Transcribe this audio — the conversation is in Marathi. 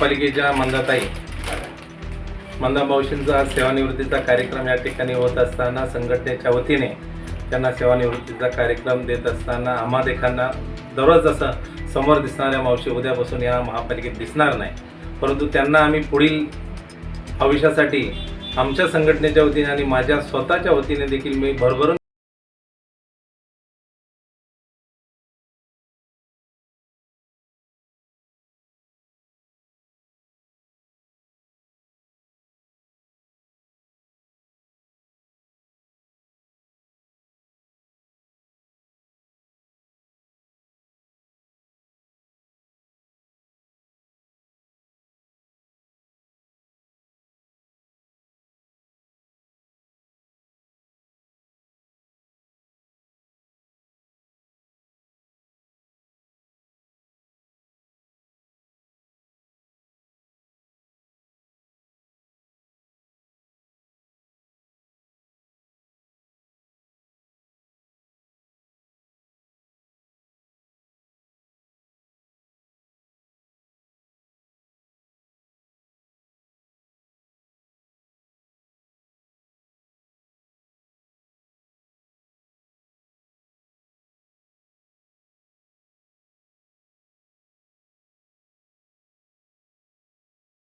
पालिकेच्या मंदाताई मंदा मावशींचा सेवानिवृत्तीचा कार्यक्रम या ठिकाणी होत असताना संघटनेच्या वतीने त्यांना सेवानिवृत्तीचा कार्यक्रम देत असताना आम्हा देखांना दररोज असं समोर दिसणाऱ्या मावशी उद्यापासून या महापालिकेत दिसणार नाही. परंतु त्यांना आम्ही पुढील भविष्यासाठी आमच्या संघटनेच्या वतीने आणि माझ्या स्वतःच्या वतीने देखील मी भरभरून